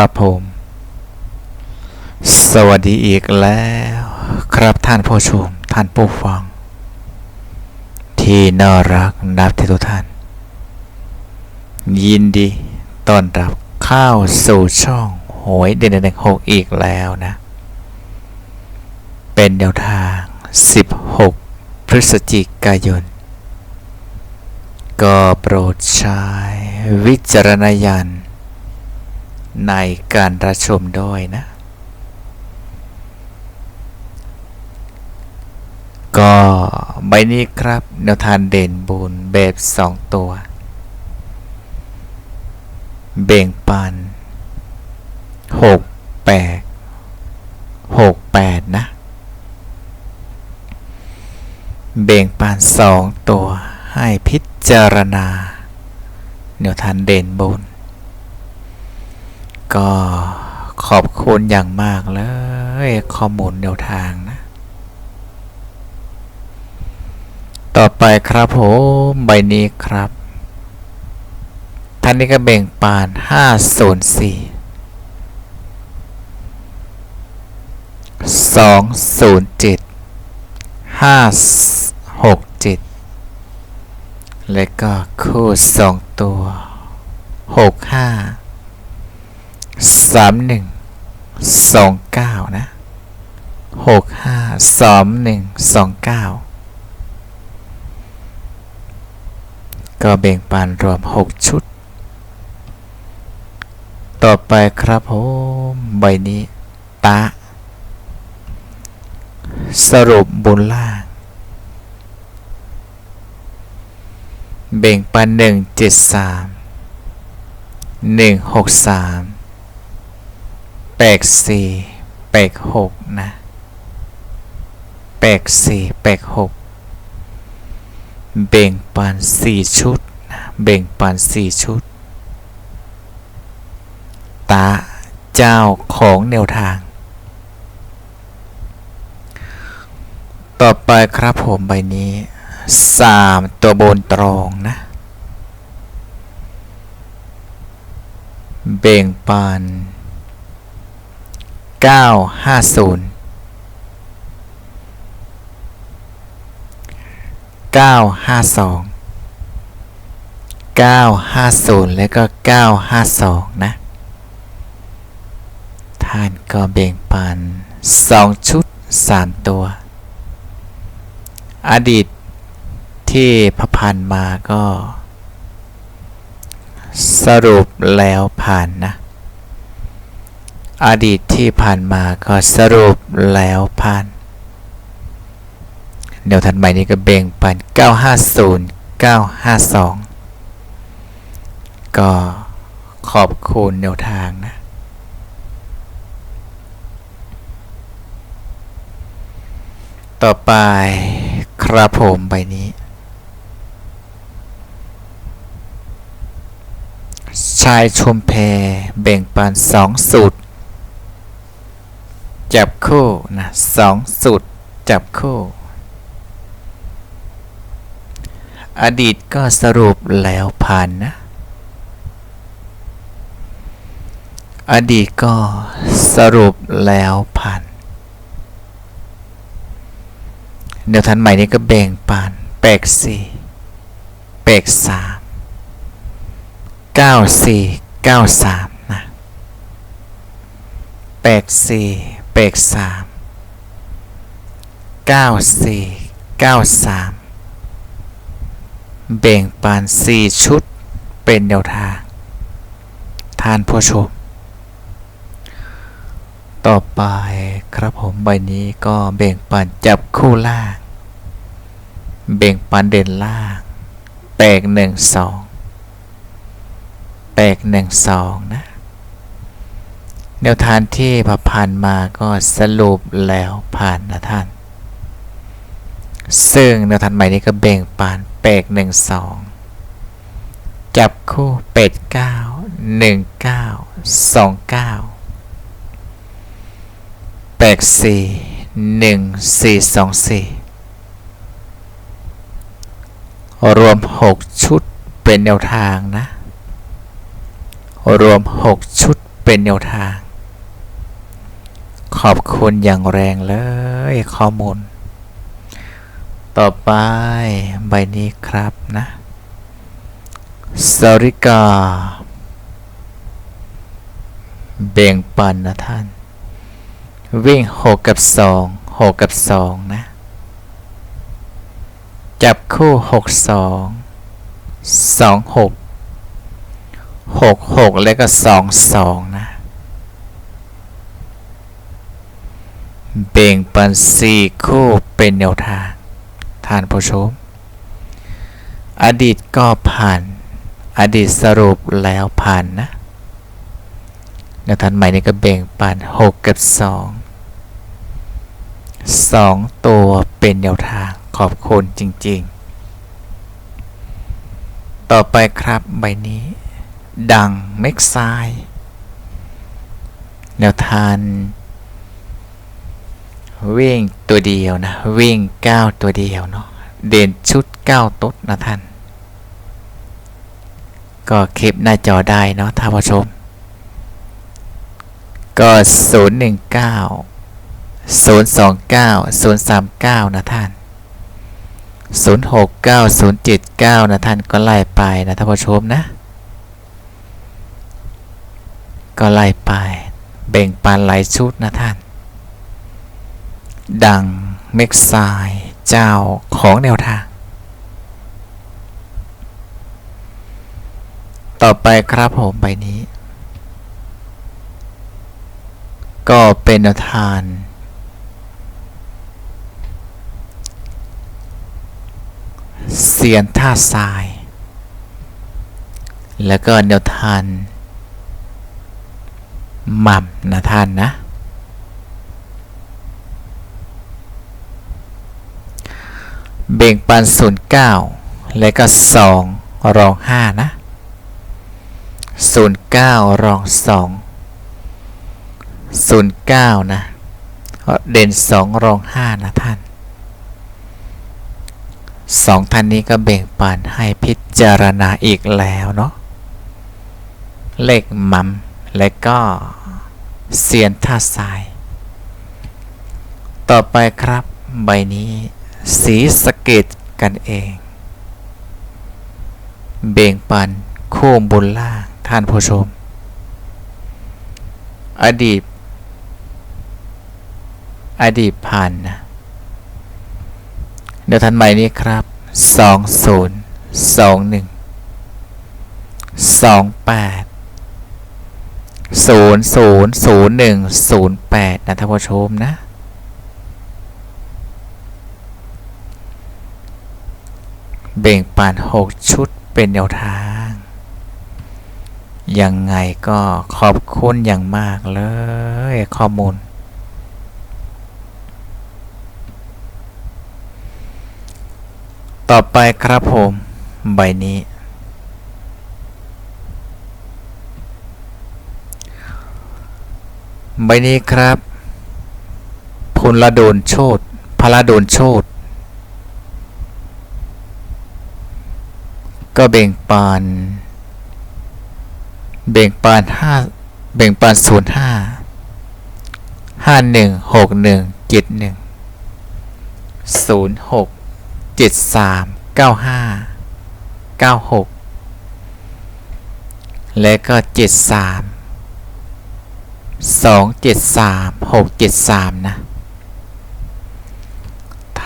ครับผม สวัสดีอีกแล้ว ครับท่านผู้ชม ท่านผู้ฟัง ที่น่ารักนับที่ทุกท่าน ยินดีต้อนรับเข้าสู่ช่องหวยเด่นเด่นหกอีกแล้วนะ เป็นแนวทาง 16 พฤศจิกายน ก็โปรดใช้วิจารณญาณ ในการรับชมด้วยนะ ก็ใบนี้ครับ แนวทางเด่นบุญแบบสองตัว เบ่งปันหกแปดหกแปดนะ เบ่งปันสองตัวให้พิจารณา แนวทางเด่นบุญ ก็ขอบคุณอย่างมากเลย ข้อมูลแนวทางนะ ต่อไปครับผมใบนี้ครับ ท่านนี้ก็เบ่งปาน 507 207 567 และก็คู่สองตัว 65 สามหนึ่งสองเก้านะหกห้าสามหนึ่งสองเก้าก็เบ่งปันรวมหกชุด ต่อไปครับผมใบนี้ตาสรุปบนล่าง เบ่งปันหนึ่งเจ็ดสามหนึ่งหกสาม แปกสี่แปกหกนะแปกสี่แปกหกเบ่งปันสี่ชุดนะเบ่งปันสี่ชุด ตาเจ้าของแนวทาง ต่อไปครับผมใบนี้สามตัวบนตรองนะ เบ่งปัน ก้าห้าศูนย์เก้าห้าสองเก้าห้าศูนย์แล้วก็เก้าห้าสองนะ ท่านก็เบ่งปันสองชุดสามตัว อดีตที่พระพันมาก็ สรุปแล้วผ่านนะ อดีตที่ผ่านมาก็สรุปแล้วผ่านแนวทันใหม่นี้ก็เบ่งปัน 950 952 ก็ขอบคุณแนวทางนะ ต่อไปครับผมใบนี้ ชายชมเพ เบ่งปันสองสูตร จับคู่นะสองสูตรจับคู่ อดีตก็สรุปแล้วผ่านนะ อดีตก็สรุปแล้วผ่านเดี๋ยวทันใหม่นี้ก็แบ่งปันแปกสี่แปกสามเก้าสี่เก้าสามนะแปกสี่ แปกสามเก้าสี่เก้าสามแบ่งปันสี่ชุดเป็นแนวทางท่านผู้ชม ต่อไปครับผมใบนี้ก็แบ่งปันจับคู่ล่าง เบ่งปันเด่นล่าง แตกหนึ่งสองแตกหนึ่งสองนะ แนวทางที่ผ่านมาก็สรุปแล้วผ่านนะท่าน ซึ่งแนวทางใหม่นี้ก็เบ่งปานแปกหนึ่งสองจับคู่เป็ดเก้าหนึ่งเก้าสองเก้าแปดสี่หนึ่งสี่สองสี่รวมหกชุดเป็นแนวทางนะ รวมหกชุดเป็นแนวทาง ขอบคุณอย่างแรงเลยข้อมูล ต่อไปใบนี้ครับนะสริกา เบ่งปันนะท่าน วิ่งหกกับสองหกกับสองนะ จับคู่หกสองสองหกหกหกแล้วก็สองสองนะ เบ่ง ปันสี่คู่เป็นแนวทางท่านผู้ชม อดีตก็ผ่าน อดีตสรุปแล้วผ่านนะแนวทางใหม่นี้ก็เบ่งปันหกกับสองสองตัวเป็นแนวทางขอบคุณจริง ๆ ต่อไปครับใบนี้ ดังเม็กไซแนวทาง วิ่งตัวเดียวนะ วิ่งก้าวตัวเดียวเนาะเด่นชุดก้าวต๊ดนะท่าน ก็คลิปหน้าจอได้เนาะท่านผู้ชม ก็ 019 029 039 นะท่าน 069 079 นะท่านก็ไล่ไปนะท่านผู้ชมนะ ก็ไล่ไปเบ่งปันหลายชุดนะท่าน ดังเม็กไซเจ้าของแนวทาง ต่อไปครับผมใบนี้ ก็เป็นแนวทางเสียนท่าทราย แล้วก็แนวทานหม่ำนะท่านนะ เบ่งปันศูนย์เก้าแล้วก็สองรองห้านะศูนย์เก้ารองสองศูนย์เก้านะเด่นสองรองห้านะท่านสองท่านนี้ก็เบ่งปันให้พิจารณาอีกแล้วเนาะเลขมัมและก็เสียนท่าทราย ต่อไปครับใบนี้ สีสเกตกันเอง เบ่งปันโคู่บุญล่างท่านผู้ชม อดีต อดีตผ่านนะเดี๋ยวทันใหม่นี้ครับ 20 21 28 000108 นะท่านผู้ชมนะ เบ่งปาน6 ชุดเป็นแนวทาง ยังไงก็ขอบคุณอย่างมากเลยข้อมูล ต่อไปครับผมใบนี้ ใบนี้ครับพลโดนโชดพลโดนโชด ก็เบ่งปานเบ่งปานห้าเบ่งปานศูนย์ห้าห้าหนึ่งหกหนึ่งเจ็ดหนึ่งศูนย์หกเจ็ดสามเก้าห้าเก้าหกและก็เจ็ดสามสองเจ็ดสามหกเจ็ดสามนะ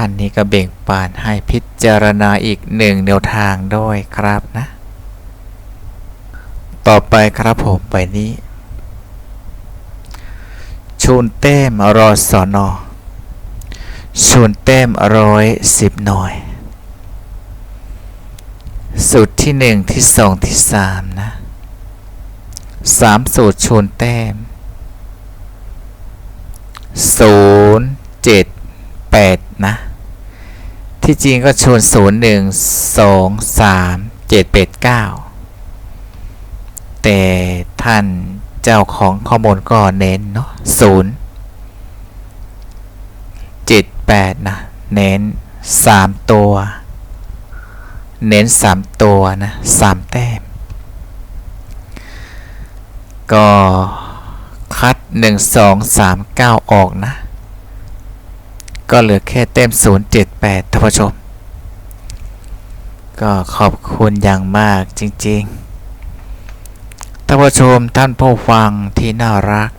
ท่านนี้ก็เบ่งปานให้พิจารณาอีกหนึ่งแนวทางด้วยครับนะ ต่อไปครับผมไปนี้ ชูนเต้มรอสอนอชูนเต้มร้อยสิบหน่อยสูตรที่หนึ่งที่สองที่สามนะสามสูตรชูนแต้มศูนย์เจ็ดแปดนะ ที่จริงก็ชวนศูนย์หนึ่งสองสามเจ็ดแปดเก้าแต่ท่านเจ้าของข้อมูลก็เน้นเนาะศูนย์เจ็ดแปดนะ เน้นสามตัว เน้นสามตัวนะสามแต้ม ก็คัด1 2 3 9ออกนะ ก็เหลือแค่เต็ม 078ท่านผู้ชม ก็ขอบคุณอย่างมากจริงๆท่านผู้ชมท่านผู้ฟังที่น่ารัก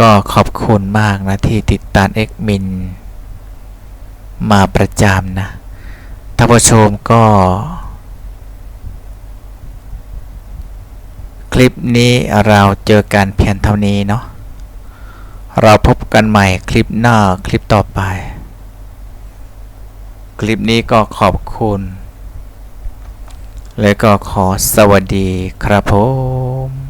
ก็ขอบคุณมากนะที่ติดตามเอ็กมิน มาประจำนะท่านผู้ชมก็ คลิปนี้เราเจอกันเพียงเท่านี้เนาะเราพบกันใหม่คลิปหน้าคลิปต่อไป คลิปนี้ก็ขอบคุณ และก็ขอสวัสดีครับผม